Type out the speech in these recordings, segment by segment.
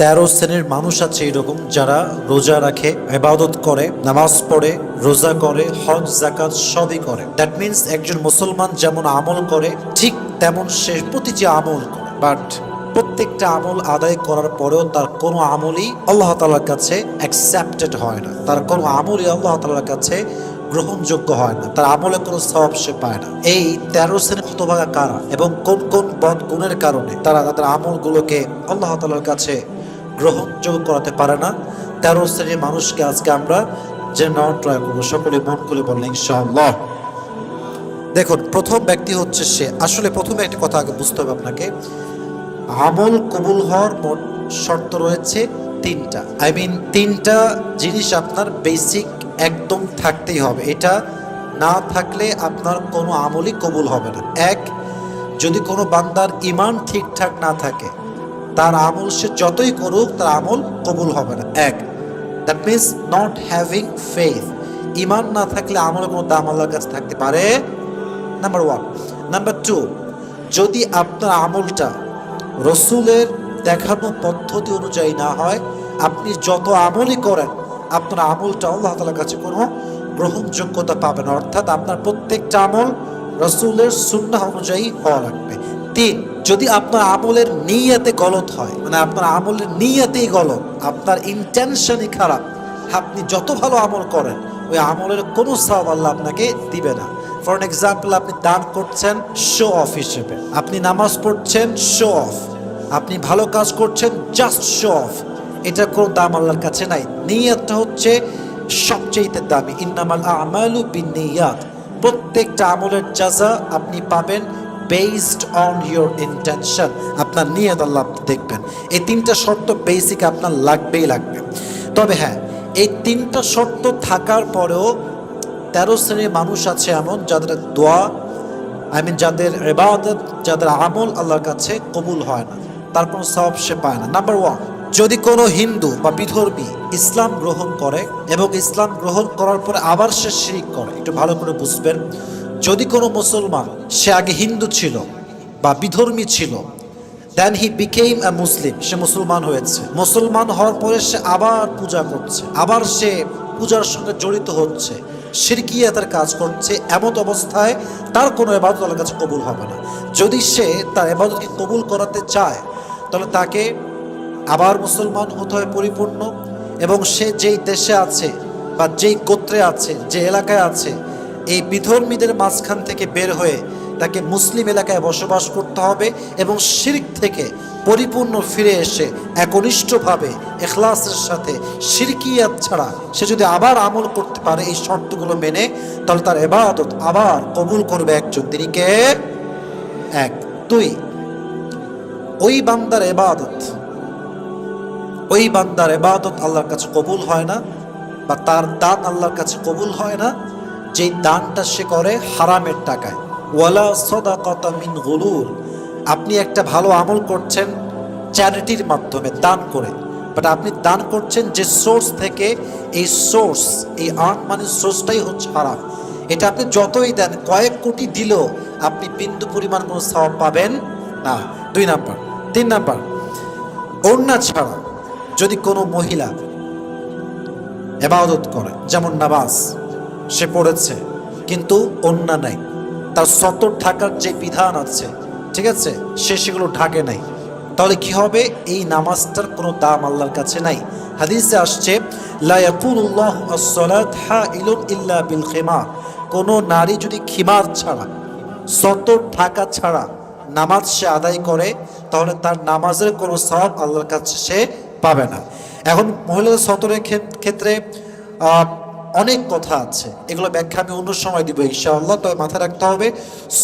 তেরো শ্রেণির মানুষ আছে এরকম যারা রোজা রাখে, ইবাদত করে, নামাজ পড়ে, রোজা করে, হজ জাকাত সবই করে। দ্যাট মিন্স একজন মুসলমান যেমন আমল করে, ঠিক তেমন সে প্রতিটি আমল করে। বাট প্রত্যেকটা আমল আদায় করার পরেও তার কোনো আমলই আল্লাহ তালার কাছে অ্যাকসেপ্টেড হয় না। তার কোনো আমলই আল্লাহ তালার কাছে গ্রহণযোগ্য হয় না। তার আমলে কোনো সব সে পায় না। এই তেরো শ্রেণির হতভাগা কারা এবং কোন কোন বদ গুণের কারণে তারা তাদের আমলগুলোকে আল্লাহ তালার কাছে গ্রহণযোগ্য করাতে পারে না। তেরো শ্রেণির মানুষকে আজকে আমরা যে নেওয়ার ট্রাই করব। সকলে মন খুলে বললেন ইনশাআল্লাহ। দেখুন, প্রথম ব্যক্তি হচ্ছে সে। আসলে প্রথমে একটা কথা আগে বুঝতে হবে আপনাকে। আমল কবুল হওয়ার শর্ত রয়েছে তিনটা। আই মিন তিনটা জিনিস আপনার বেসিক একদম থাকতেই হবে। এটা না থাকলে আপনার কোনো আমলই কবুল হবে না। এক, যদি কোনো বান্দার ইমান ঠিকঠাক না থাকে তার আমল সে যতই করুক, তার আমল কবুল হবে না। এক that means not having faith ইমান না থাকলে আমলের কোনো দাম আল্লাহর কাছে থাকতে পারে? নাম্বার ওয়ান নাম্বার টু যদি আপনার আমলটা রসুলের দেখানো পদ্ধতি অনুযায়ী না হয়, আপনি যত আমলই করেন, আপনার আমলটা আল্লাহ তালার কাছে কোনো গ্রহণযোগ্যতা পাবে না। অর্থাৎ আপনার প্রত্যেকটা আমল রসুলের সুন্না অনুযায়ী হওয়া লাগবে। তিন যদি আপনার আমলের নিয়াতে গলত হয় মানে আপনার আমলের নিয়াতেই গলত, আপনার ইন্টেনশনই খারাপ, আপনি যত ভালো আমল করেন, ওই আমলের কোনো সব আল্লাহ আপনাকে দিবে না। ফর এক্সাম্পল আপনি দান করছেন শো অফ হিসেবে। আপনি নামাজ পড়ছেন শো অফ আপনি ভালো কাজ করছেন জাস্ট শো অফ এটা কোনো দাম আল্লাহর কাছে নাই। নিয়তটা হচ্ছে সবচেয়ে দামি। ইন্নামাল আমালু বিনিয়াত প্রত্যেকটা আমলের জাজা আপনি পাবেন বেসড অন ইউর ইন্টেনশন আপনার নিয়ত আল্লাহ দেখবেন। এই তিনটা শর্ত বেসিক আপনার লাগবেই লাগবে। তবে হ্যাঁ এই তিনটা শর্ত থাকার পরেও তেরো শ্রেণির মানুষ আছে এমন যাদের দোয়া আই মিন যাদের এবাদত যাদের আমল আল্লাহর কাছে কবুল হয় না। তার কোনো সব সে পায় না। নাম্বার ওয়ান যদি কোনো হিন্দু বা বিধর্মী ইসলাম গ্রহণ করে এবং ইসলাম গ্রহণ করার পরে আবার সে শিরিক করে, একটু ভালো করে বুঝবেন। যদি কোনো মুসলমান, সে আগে হিন্দু ছিল বা বিধর্মী ছিল দেন হি বিকেম এ মুসলিম সে মুসলমান হয়েছে। মুসলমান হওয়ার পরে সে আবার পূজা করছে, আবার সে পূজার সঙ্গে জড়িত হচ্ছে সিরকিয়াতের কাজ করছে এমন অবস্থায় তার কোনো এবাদত আল্লাহর কাছে কবুল হবে না। যদি সে তার এবাদতকে কবুল করাতে চায়, তাহলে তাকে আবার মুসলমান হতে হয় পরিপূর্ণ এবং সে যেই দেশে আছে বা যেই গোত্রে আছে, যে এলাকায় আছে এই বিধর্মীদের মাঝখান থেকে বের হয়ে তাকে মুসলিম এলাকায় বসবাস করতে হবে এবং শিরিক থেকে পরিপূর্ণ ফিরে এসে একনিষ্ঠভাবে এখলাসের সাথে শিরকিয়াত ছাড়া সে যদি আবার আমল করতে পারে এই শর্তগুলো মেনে, তাহলে তার এবাদত আবার কবুল করবে একজন। তিনি কে? এক। দুই। ওই বান্দার এবাদত ওই বান্দার এবাদত আল্লাহর কাছে কবুল হয় না বা তার দান আল্লাহর কাছে কবুল হয় না। যেই দানটা সে করে হারামের টাকায়। ওয়ালা সদাকতা মিন গুলুল। আপনি একটা ভালো আমল করছেন চ্যারিটির মাধ্যমে দান করে। বাট আপনি দান করছেন যে সোর্স থেকে এই সোর্স, এই আর্ন মানে সোর্সটাই হচ্ছে হারাম। এটা আপনি যতই দেন, কয়েক কোটি দিলেও আপনি বিন্দু পরিমাণ কোনো সওয়াব পাবেন না। দুই নাম্বার। তিন নাম্বার। ওড়না ছাড়া যদি কোনো মহিলা এবাদত করে, যেমন নামাজ সে পড়েছে, কিন্তু অন্যা নাই। তার সতর ঢাকার যে বিধান আছে, ঠিক আছে, সে সেগুলো ঢাকে নাই। তাহলে কি হবে? এই নামাজটার কোনো দাম আল্লাহর কাছে নাই। হাদিসে আসছে বিল কোনো নারী যদি খিমার ছাড়া, সতর ঢাকা ছাড়া নামাজ সে আদায় করে, তাহলে তার নামাজের কোনো সব আল্লাহর কাছে সে পাবে না। এখন মহিলাদের সতরের ক্ষেত্রে অনেক কথা আছে। এগুলো ব্যাখ্যা আমি অন্য সময় দিব ইনশাআল্লাহ। তবে মাথায় রাখতে হবে,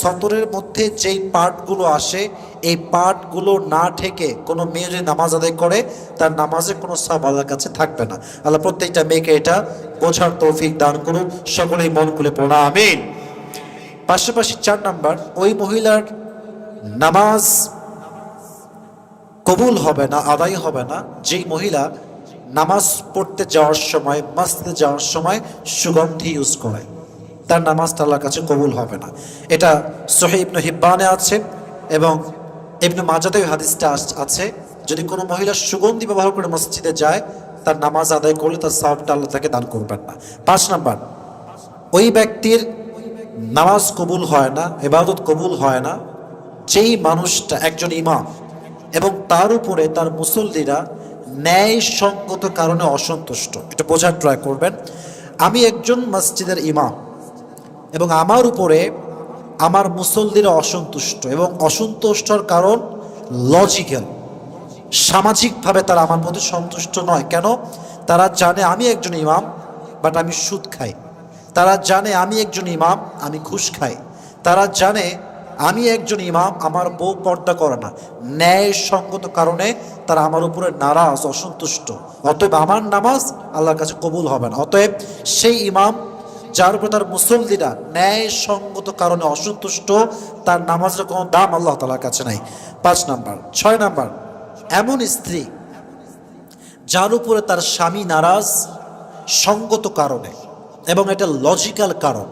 সতরের মধ্যে যেই পার্টগুলো আসে, এই পার্টগুলো না ঠেকে কোনো মেয়ে যদি নামাজ আদায় করে, তার নামাজের কোনো সব আল্লাহর কাছে থাকবে না। আল্লাহ প্রত্যেকটা মেয়েকে এটা বোঝার তৌফিক দান করুন সকলেই মন খুলে পড়া আমিন। পাশাপাশি চার নাম্বার, ওই মহিলার নামাজ কবুল হবে না, আদায় হবে না, যেই মহিলা নামাজ পড়তে যাওয়ার সময় মাসতে যাওয়ার সময় সুগন্ধি ইউজ করে। তার নামাজটা আল্লাহর কাছে কবুল হবে না। এটা সহি ইবনু হিব্বানে আছে এবং ইবনু মাজাদেও হাদিসটা আছে। যদি কোনো মহিলা সুগন্ধি ব্যবহার করে মসজিদে যায়, তার নামাজ আদায় করলে তার সবটা আল্লাহ তাকে দান করবেন না। পাঁচ নাম্বার, ওই ব্যক্তির নামাজ কবুল হয় না এবাদত কবুল হয় না, যেই মানুষটা একজন ইমাম এবং তার উপরে তার মুসল্লিরা ন্যায়সঙ্গত কারণে অসন্তুষ্ট। এটা বোঝার ট্রাই করবেন। আমি একজন মসজিদের ইমাম এবং আমার উপরে আমার মুসল্লিরা অসন্তুষ্ট এবং অসন্তুষ্টর কারণ লজিক্যাল সামাজিকভাবে তারা আমার প্রতি সন্তুষ্ট নয়। কেন? তারা জানে আমি একজন ইমাম বাট আমি সুদ খাই। তারা জানে আমি একজন ইমাম, আমি ঘুষ খাই। তারা জানে আমি একজন ইমাম, আমার বউ পর্দা করে না। ন্যায়সঙ্গত কারণে তারা আমার উপরে নারাজ, অসন্তুষ্ট। অতএব আমার নামাজ আল্লাহর কাছে কবুল হবে না। অতএব সেই ইমাম, যার উপর তার মুসল্লিরা ন্যায়সঙ্গত কারণে অসন্তুষ্ট, তার নামাজের কোনো দাম আল্লাহ তালার কাছে নাই। পাঁচ নাম্বার, ছয় নাম্বার, এমন স্ত্রী যার উপরে তার স্বামী নারাজ, সঙ্গত কারণে, এবং এটা লজিক্যাল কারণ।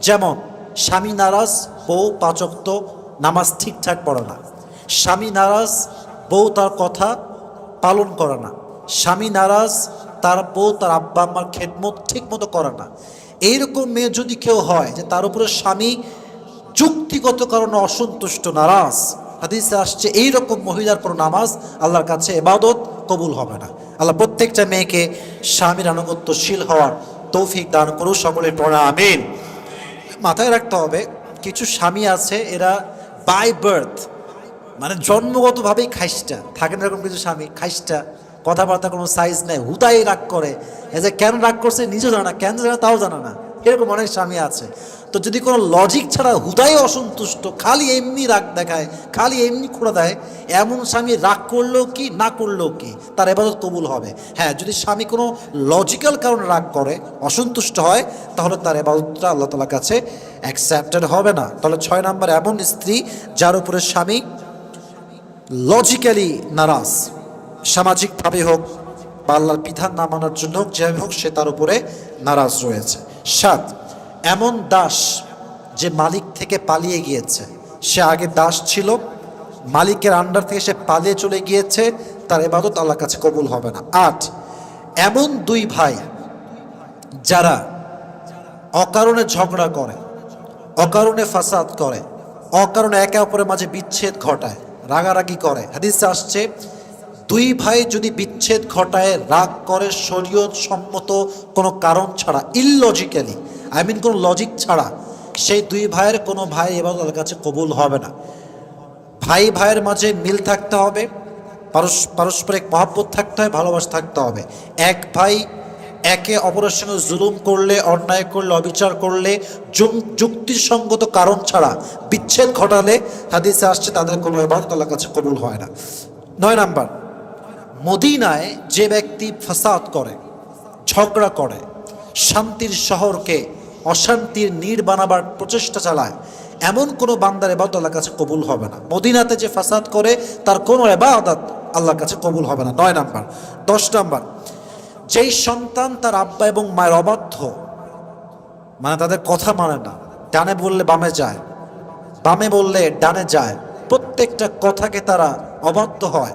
যেমন স্বামী নারাজ, বউ পাচক্ত, নামাজ ঠিকঠাক পড়ে না। স্বামী নারাজ, বউ তার কথা পালন করে না। স্বামী নারাজ, তার বউ তার আব্বা আম্মার খেদমত ঠিক মতো করে না। এইরকম মেয়ে যদি কেউ হয়, যে তার উপরে স্বামী যুক্তিগত কারণে অসন্তুষ্ট, নারাজ, হাদিসে আসছে এইরকম মহিলার পর নামাজ আল্লাহর কাছে এবাদত কবুল হবে না। আল্লাহ প্রত্যেকটা মেয়েকে স্বামীর আনুগত্যশীল হওয়ার তৌফিক দান করু সকলের পড়া আমিন। মাথায় রাখতে হবে, কিছু স্বামী আছে, এরা বাই বার্থ মানে জন্মগতভাবেই খাইসটা, থাকেন না এরকম কিছু স্বামী, খাইসটা, কথাবার্তা কোনো সাইজ নেই, হুদাই রাগ করে, এ যে কেন রাগ করছে নিজেও জানা কেন জানা তাও জানা না। এরকম অনেক স্বামী আছে। তো যদি কোনো লজিক ছাড়া হুদাই অসন্তুষ্ট, খালি এমনি রাগ দেখায়, খালি এমনি খোড়া দেয়, এমন স্বামী রাগ করলেও কি, না করলেও কি, তার এবাদত কবুল হবে। হ্যাঁ যদি স্বামী কোনো লজিক্যাল কারণে রাগ করে, অসন্তুষ্ট হয়, তাহলে তার এবাদতটা আল্লাহ তালার কাছে অ্যাকসেপ্টেড হবে না। তাহলে ছয় নম্বর, এমন স্ত্রী যার উপরে স্বামী লজিক্যালি নারাজ সামাজিকভাবে হোক বা আল্লাহর বিধান না মানার জন্য হোক, যেভাবে হোক সে তার উপরে নারাজ রয়েছে। সাত, এমন দাস যে মালিক থেকে পালিয়ে গিয়েছে। সে আগে দাস ছিল, মালিকের আন্ডার থেকে সে পালিয়ে চলে গিয়েছে, তার এবাদত আল্লাহর কাছে কবুল হবে না। আট, এমন দুই ভাই যারা অকারণে ঝগড়া করে, অকারণে ফাসাদ করে, অকারণে একে অপরের মাঝে বিচ্ছেদ ঘটায়, রাগারাগি করে। হাদিসে আসছে দুই ভাই যদি বিচ্ছেদ ঘটায়, রাগ করে, শরীয়ত সম্মত কোনো কারণ ছাড়া ইললজিক্যালি আই মিন কোনো লজিক ছাড়া, সেই দুই ভাইয়ের কোনো ভাই এবং তাদের কাছে কবুল হবে না। ভাই ভাইয়ের মাঝে মিল থাকতে হবে, পারস- পারস্পরিক মহাব্বত থাকতে হয় ভালোবাসা থাকতে হবে। এক ভাই একে অপরের সঙ্গে জুলুম করলে, অন্যায় করলে, অবিচার করলে যুক- যুক্তিসঙ্গত কারণ ছাড়া বিচ্ছেদ ঘটালে, হাদিসে আসছে তাদের কোনো এবার তাদের কাছে কবুল হয় না। নয় নাম্বার মদিনায় যে ব্যক্তি ফাসাদ করে, ঝগড়া করে, শান্তির শহরকে অশান্তির নীড় বানাবার প্রচেষ্টা চালায়, এমন কোনো বান্দার এবাদত আল্লাহর কাছে কবুল হবে না। মদিনাতে যে ফাসাদ করে, তার কোনো এবাদত আল্লাহর কাছে কবুল হবে না। নয় নাম্বার। দশ নাম্বার। যেই সন্তান তার আব্বা এবং মায়ের অবাধ্য মানে তাদের কথা মানে না। ডানে বললে বামে যায়, বামে বললে ডানে যায়। প্রত্যেকটা কথাকে তারা অবাধ্য হয়।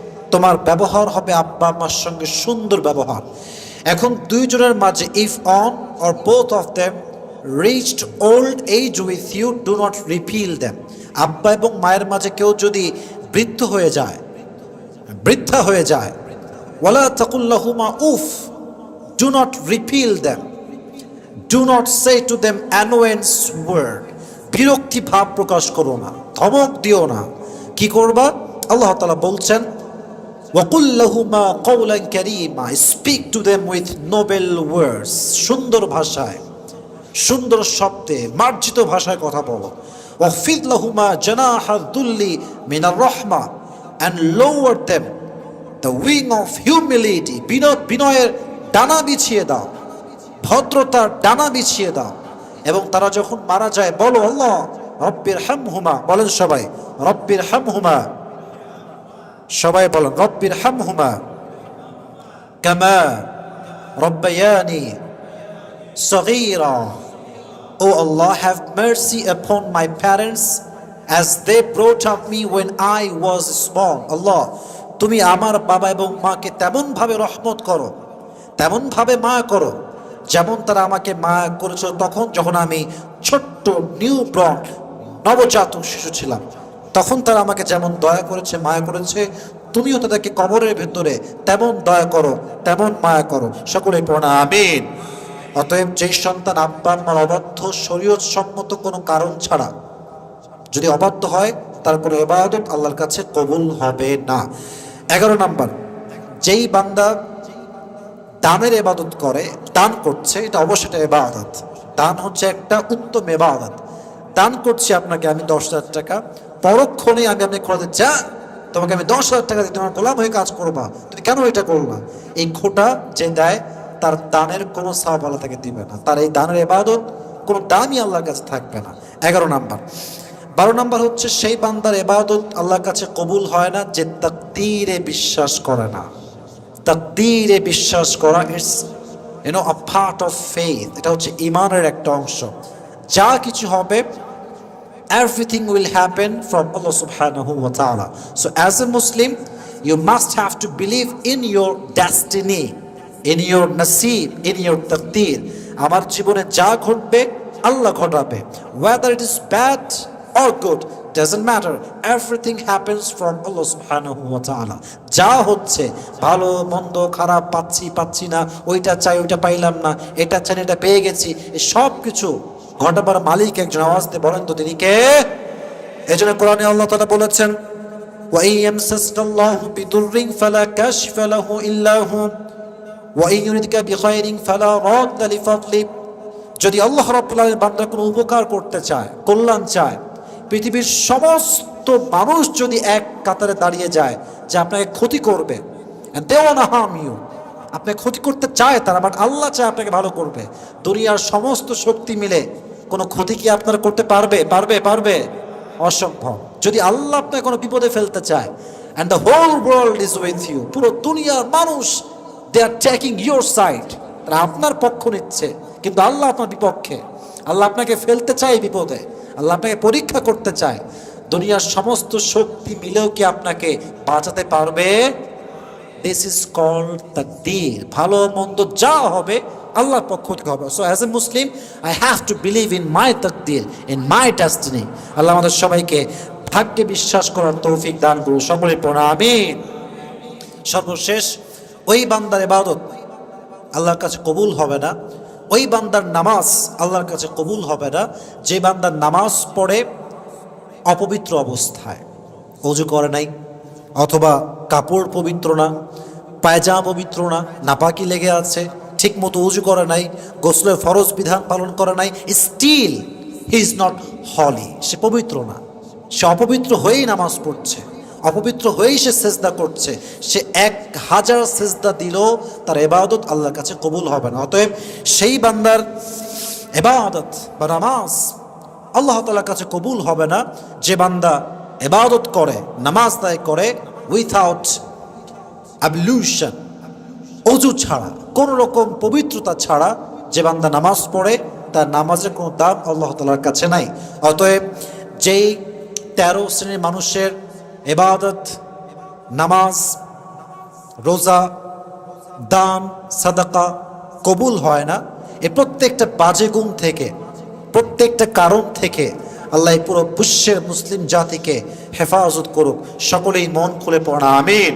তোমার ব্যবহার হবে আব্বা আম্মার সঙ্গে সুন্দর ব্যবহার। এখন দুইজনের মাঝে if one or both of them reached old age with you do not refill them আব্বা এবং মায়ের মাঝে কেউ যদি বৃদ্ধ হয়ে যায়, বৃদ্ধা হয়ে যায়, ওয়ালা তাকুল্লাহুমা উফ do not refill them do not say to them annoyance word বিরক্তি ভাব প্রকাশ করো না, ধমক দিও না। কি করবা? আল্লাহ তালা বলছেন ওয়াকুল্লাহুমা কৌলান ক্যারিমা speak to them noble words সুন্দর ভাষায়, সুন্দর শব্দে, মার্জিত ভাষায় কথা বলো। ওয়াফিদ লাহুমা জানাহা দুল্লি মিনার রহমা and lower them the wing of humility বিনয়, বিনয়ের ডানা বিছিয়ে দাও। ভদ্রতার ডানা বিছিয়ে দাও। এবং তারা যখন মারা যায়, বলো, আল্লাহ রব্বির হাম হুমা বলেন সবাই রব্বির হাম হুমা সবাই বলেন রব্বির হাম হুমা কামা রব্বায়ানি সগীরা O Allah have mercy upon my parents as they brought up me when I was small. Allah, তুমি আমার বাবা এবং মাকে তেমন ভাবে রহমত করো তেমন ভাবে মা করো যেমন তারা আমাকে মা করেছিল তখন যখন আমি ছোট্ট নিউ ব্রন নবজাতক শিশু ছিলাম তখন তারা আমাকে যেমন দয়া করেছে, মায়া করেছে, তুমিও তাদেরকে কবরের ভেতরে তেমন দয়া করো, তেমন মায়া করো। সকলে পড়া আমিন। অতএব যেই সন্তান আব্বা আম্মার অবাধ্য শরীয়ত সম্মত কোনো কারণ ছাড়া যদি অবাধ্য হয়, তার কোনো এবাদত আল্লাহর কাছে কবুল হবে না। এগারো নাম্বার, যেই বান্দা দানের এবাদত করে, দান করছে, এটা অবশ্যই একটা এবাদত দান হচ্ছে একটা উত্তম এবাদত দান করছি আপনাকে, আমি দশ হাজার টাকা। পরক্ষণে আমি আপনাকে খোলাতে যা, তোমাকে আমি দশ হাজার টাকা দিই তোমার গোলাম হয়ে কাজ করবা। তুমি কেন এটা করলা? এই খোটা যে দেয়, তার দানের কোনো সাহাব আল্লাহ তাকে দিবে না। তার এই দানের এবাদত কোনো দামই আল্লাহর কাছে থাকবে না। এগারো নাম্বার। বারো নাম্বার হচ্ছে, সেই বান্দার এবাদত আল্লাহর কাছে কবুল হয় না যে তাকদীরে বিশ্বাস করে না। তাকদীরে বিশ্বাস করা it's you know a part of faith এটা হচ্ছে ইমানের একটা অংশ। যা কিছু হবে everything will happen from Allah সুবহানাহু ওয়া তাআলা so as a Muslim you must have to believe in your destiny in your নসিব ইন ইউর তাকদীর আমার জীবনে যা ঘটবে, আল্লাহ ঘটাবে। Whether it is bad or good doesn't matter everything happens from Allah সুবহানাহু ওয়া তাআলা যা হচ্ছে, ভালো, মন্দ, খারাপ, পাচ্ছি পাচ্ছি না, ওইটা চাই, ওইটা পাইলাম না, এটা চাই, এটা পেয়ে গেছি সব কিছু ঘটাবার মালিক একজন আওয়াজ দিয়ে বলেন তো তিনি কে এই জন্য কোরআনে আল্লাহ তাআলা বলেছেন وَإِن يَمْسَسْكَ اللَّهُ بِضُرٍّ فَلَا كَاشِفَ لَهُ إِلَّا هُوَ وَإِن يُرِدْكَ بِخَيْرٍ فَلَا رَادَّ لِفَضْلِهِ যদি আল্লাহ রাব্বুল আলামিন বান্দার কোনো উপকার করতে চায় কল্যাণ চায় পৃথিবীর সমস্ত মানুষ যদি এক কাতারে দাঁড়িয়ে যায় যে আপনাকে ক্ষতি করবে and they wanna harm you আপনাকে ক্ষতি করতে চায় তারা বাট আল্লাহ চায় আপনাকে ভালো করবে দুনিয়ার সমস্ত শক্তি মিলে কোনো ক্ষতি কি আপনারা করতে পারবে? পারবে পারবে? অসম্ভব। যদি আল্লাহ আপনাকে কোনো বিপদে ফেলতে চায় and the whole world is with you পুরো দুনিয়ার মানুষ they are taking your side তারা আপনার পক্ষ নিচ্ছে, কিন্তু আল্লাহ আপনার বিপক্ষে। আল্লাহ আপনাকে ফেলতে চায় বিপদে। আল্লাহ আপনাকে পরীক্ষা করতে চায়। দুনিয়ার সমস্ত শক্তি মিলেও কি আপনাকে বাঁচাতে পারবে? দিস ইজ কল্ড তাকদীর ভালো, মন্দ যা হবে আল্লাহর পক্ষ থেকে হবে। So as a Muslim I have to believe in my তাকদীর in my destiny Allah আমাদের সবাইকে ভাগ্যে বিশ্বাস করার তৌফিক দান করুন। সকলের প্রণামী সর্বশেষ, ওই বান্দার এবাদত আল্লাহর কাছে কবুল হবে না। ওই বান্দার নামাজ আল্লাহর কাছে কবুল হবে না। যে বান্দার নামাজ পড়ে অপবিত্র অবস্থায় অজু করে নাই, অথবা কাপড় পবিত্র না, পায়জামা পবিত্র না, নাপাকি লেগে আছে ঠিক মতো উজু করে নাই, গোসলের ফরজ বিধান পালন করে নাই still he is not holy সে পবিত্র না। সে অপবিত্র হয়েই নামাজ পড়ছে, অপবিত্র হয়েই সে সেজদা করছে, সে এক হাজার সেজদা দিলেও তার এবাদত আল্লাহর কাছে কবুল হবে না। অতএব সেই বান্দার এবাদত বা নামাজ আল্লাহ তালার কাছে কবুল হবে না। যে বান্দা এবাদত করে, নামাজ দায় করে উইথাউট অ্যাবলিউশন অজু ছাড়া, কোন রকম পবিত্রতা ছাড়া যে বান্দা নামাজ পড়ে, তার নামাজের কোনো দাম আল্লাহ তালার কাছে নাই। অতএব যেই তেরো শ্রেণির মানুষের এবাদত নামাজ, রোজা, দান, সাদাকা কবুল হয় না, এ প্রত্যেকটা বাজে গুণ থেকে, প্রত্যেকটা কারণ থেকে আল্লাহ পুরো বিশ্বের মুসলিম জাতিকে হেফাজত করুক। সকলেই মন খুলে পড়া, আমিন।